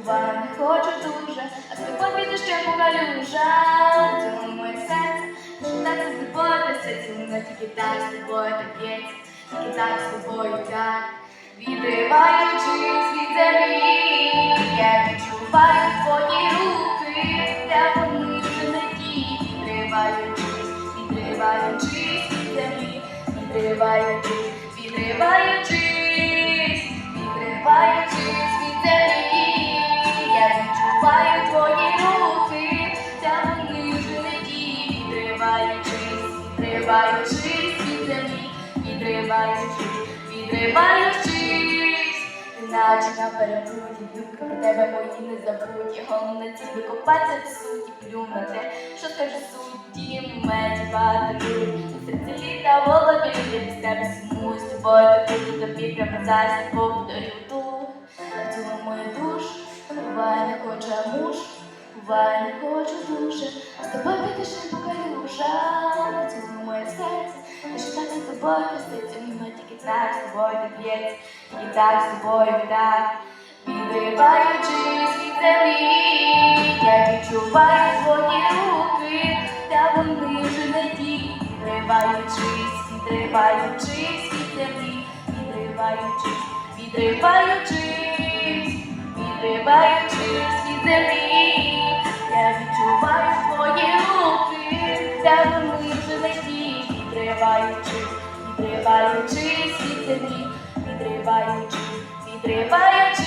купати хочу дуже, а з тобою піде ще покалюжа. Цьому моє серце, що так з тобою все цілуна, тільки так з тобою так тільки так з тобою так. Відриваючи від землі, я відчуваю твої руки, я помилю надії, відриваючись, відриваючись від землі, відриваючись. Відриваючись від землі, відриваючись, відриваючись, наче на перепруті, думки про тебе мої не забуті, головне ціль копатися в суті, плюм що скаже суті, меді батарують, у серці літа в голові, я без тебе сумую з тобою, тобі прямо зараз я подарю ту, цілу мою душу, буває не хоче муж, буває не хочу дуже, з тобою підеш не покалюжа, так з тобою воно тільки так з тобою так б'ється, так з тобою так, відриваючись від землі, я відчуваю твої руки, та вони вже не ті, відриваючись, відриваючись від землі, відриваючись, відриваючись, відриваючись від землі, я відчуваю твої відриваючись, відриваючись від землі, відриваючись, відриваючись.